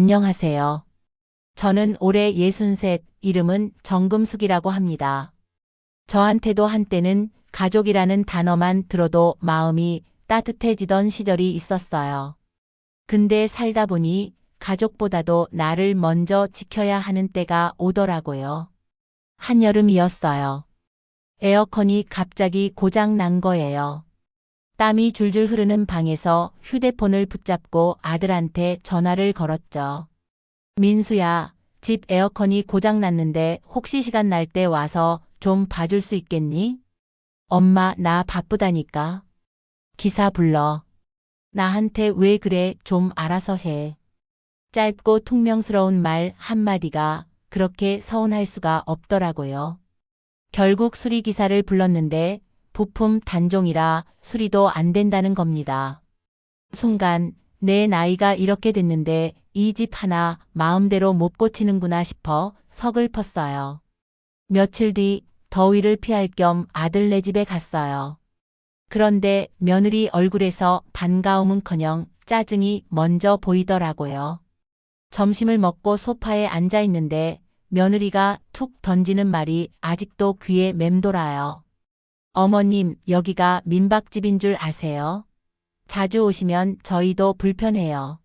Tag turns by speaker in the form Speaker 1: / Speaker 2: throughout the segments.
Speaker 1: 안녕하세요. 저는 올해 63, 이름은 정금숙이라고 합니다. 저한테도 한때는 가족이라는 단어만 들어도 마음이 따뜻해지던 시절이 있었어요. 근데 살다 보니 가족보다도 나를 먼저 지켜야 하는 때가 오더라고요. 한여름이었어요. 에어컨이 갑자기 고장 난 거예요. 땀이 줄줄 흐르는 방에서 휴대폰을 붙잡고 아들한테 전화를 걸었죠. 민수야, 집 에어컨이 고장 났는데 혹시 시간 날 때 와서 좀 봐줄 수 있겠니? 엄마, 나 바쁘다니까. 기사 불러. 나한테 왜 그래 좀 알아서 해. 짧고 퉁명스러운 말 한마디가 그렇게 서운할 수가 없더라고요. 결국 수리기사를 불렀는데 부품 단종이라 수리도 안 된다는 겁니다. 순간 내 나이가 이렇게 됐는데 이 집 하나 마음대로 못 고치는구나 싶어 서글펐어요. 며칠 뒤 더위를 피할 겸 아들네 집에 갔어요. 그런데 며느리 얼굴에서 반가움은커녕 짜증이 먼저 보이더라고요. 점심을 먹고 소파에 앉아 있는데 며느리가 툭 던지는 말이 아직도 귀에 맴돌아요. 어머님, 여기가 민박집인 줄 아세요? 자주 오시면 저희도 불편해요.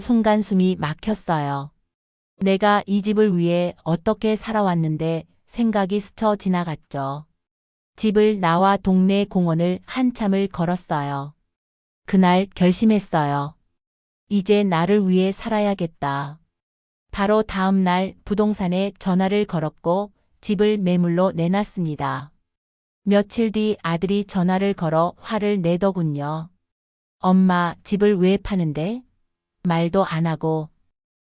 Speaker 1: 순간 숨이 막혔어요. 내가 이 집을 위해 어떻게 살아왔는데 생각이 스쳐 지나갔죠. 집을 나와 동네 공원을 한참을 걸었어요. 그날 결심했어요. 이제 나를 위해 살아야겠다. 바로 다음 날 부동산에 전화를 걸었고 집을 매물로 내놨습니다. 며칠 뒤 아들이 전화를 걸어 화를 내더군요. 엄마, 집을 왜 파는데? 말도 안 하고.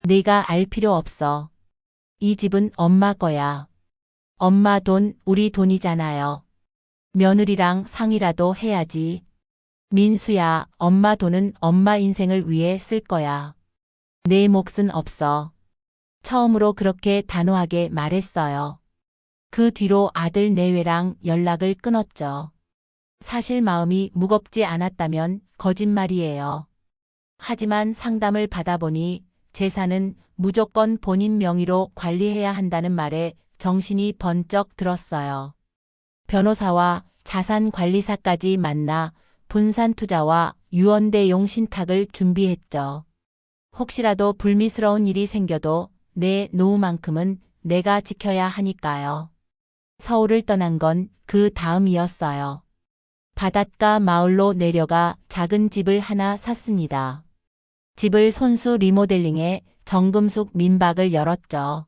Speaker 1: 네가 알 필요 없어. 이 집은 엄마 거야. 엄마 돈, 우리 돈이잖아요. 며느리랑 상의라도 해야지. 민수야, 엄마 돈은 엄마 인생을 위해 쓸 거야. 내 몫은 없어. 처음으로 그렇게 단호하게 말했어요. 그 뒤로 아들 내외랑 연락을 끊었죠. 사실 마음이 무겁지 않았다면 거짓말이에요. 하지만 상담을 받아보니 재산은 무조건 본인 명의로 관리해야 한다는 말에 정신이 번쩍 들었어요. 변호사와 자산관리사까지 만나 분산투자와 유언대용 신탁을 준비했죠. 혹시라도 불미스러운 일이 생겨도 내 노후만큼은 내가 지켜야 하니까요. 서울을 떠난 건 그 다음이었어요. 바닷가 마을로 내려가 작은 집을 하나 샀습니다. 집을 손수 리모델링해 정금숙 민박을 열었죠.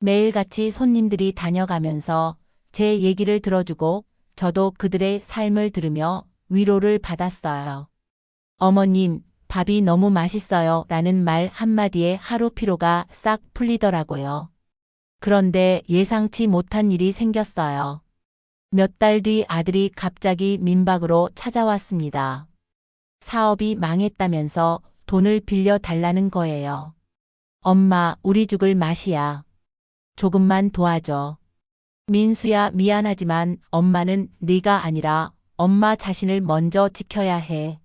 Speaker 1: 매일같이 손님들이 다녀가면서 제 얘기를 들어주고 저도 그들의 삶을 들으며 위로를 받았어요. 어머님, 밥이 너무 맛있어요. 라는 말 한마디에 하루 피로가 싹 풀리더라고요. 그런데 예상치 못한 일이 생겼어요. 몇 달 뒤 아들이 갑자기 민박으로 찾아왔습니다. 사업이 망했다면서 돈을 빌려 달라는 거예요. 엄마, 우리 죽을 맛이야. 조금만 도와줘. 민수야, 미안하지만 엄마는 네가 아니라 엄마 자신을 먼저 지켜야 해.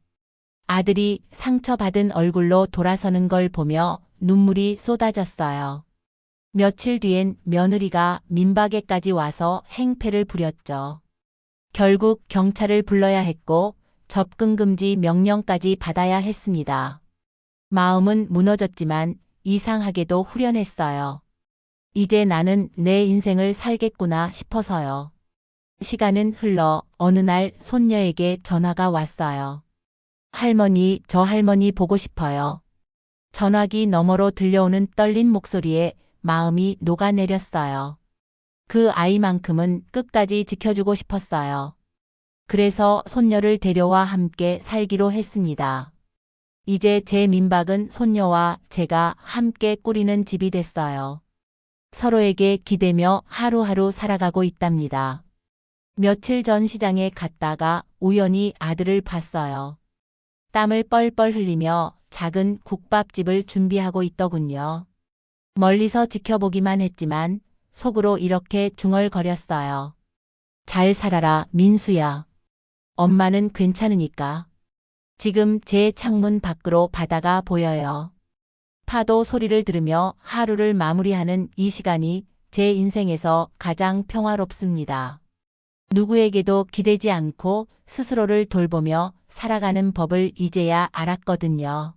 Speaker 1: 아들이 상처받은 얼굴로 돌아서는 걸 보며 눈물이 쏟아졌어요. 며칠 뒤엔 며느리가 민박에까지 와서 행패를 부렸죠. 결국 경찰을 불러야 했고 접근금지 명령까지 받아야 했습니다. 마음은 무너졌지만 이상하게도 후련했어요. 이제 나는 내 인생을 살겠구나 싶어서요. 시간은 흘러 어느 날 손녀에게 전화가 왔어요. 할머니, 저 할머니 보고 싶어요. 전화기 너머로 들려오는 떨린 목소리에 마음이 녹아내렸어요. 그 아이만큼은 끝까지 지켜주고 싶었어요. 그래서 손녀를 데려와 함께 살기로 했습니다. 이제 제 민박은 손녀와 제가 함께 꾸리는 집이 됐어요. 서로에게 기대며 하루하루 살아가고 있답니다. 며칠 전 시장에 갔다가 우연히 아들을 봤어요. 땀을 뻘뻘 흘리며 작은 국밥집을 준비하고 있더군요. 멀리서 지켜보기만 했지만 속으로 이렇게 중얼거렸어요. 잘 살아라, 민수야. 엄마는 괜찮으니까. 지금 제 창문 밖으로 바다가 보여요. 파도 소리를 들으며 하루를 마무리하는 이 시간이 제 인생에서 가장 평화롭습니다. 누구에게도 기대지 않고 스스로를 돌보며 살아가는 법을 이제야 알았거든요.